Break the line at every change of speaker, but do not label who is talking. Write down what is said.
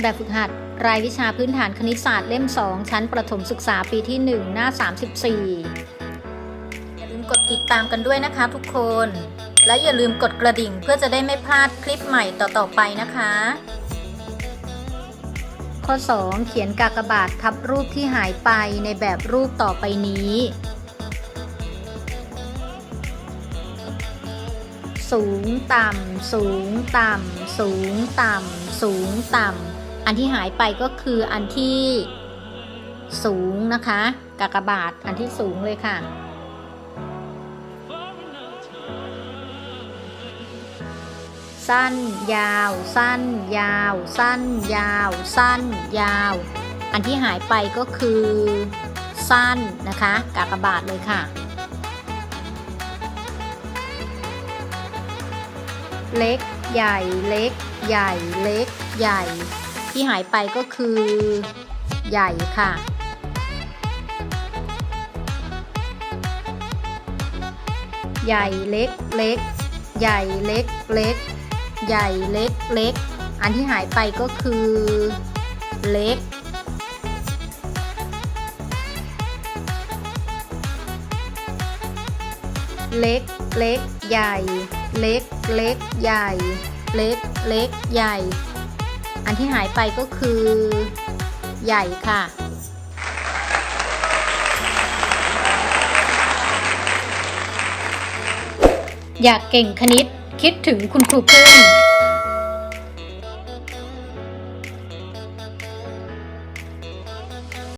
แบบฝึกหัด รายวิชาพื้นฐานคณิตศาสตร์เล่ม 2 ชั้นประถมศึกษาปีที่ 1 หน้า 34 อย่าลืมกดติดตามกันด้วยนะคะทุกคน และอย่าลืมกดกระดิ่งเพื่อจะได้ไม่พลาดคลิปใหม่ต่อๆไปนะคะ ข้อ 2 เขียนกากบาททับรูปที่หายไปในแบบรูปต่อไปนี้สูง ต่ำ สูง ต่ำ สูง ต่ำ สูง ต่ำ อันที่หายไปก็คืออันที่สูงนะคะกากบาทอันที่สูงเลยค่ะ สั้นยาว สั้นยาว สั้นยาว สั้นยาว อันที่หายไปก็คือ สั้นนะคะกากบาทเลยค่ะ เล็ก ใหญ่เล็ก ใหญ่เล็ก ใหญ่ ที่หายไปก็คือใหญ่ค่ะ ใหญ่เล็กเล็ก ใหญ่เล็กเล็ก ใหญ่เล็กเล็ก อันที่หายไปก็คือเล็ก เล็กเล็ก ใหญ่ เล็กเล็ก ใหญ่ เล็กเล็ก ใหญ่ อันที่หายไปก็คือใหญ่ค่ะ อยากเก่งคณิตคิดถึงคุณครูพึ่ง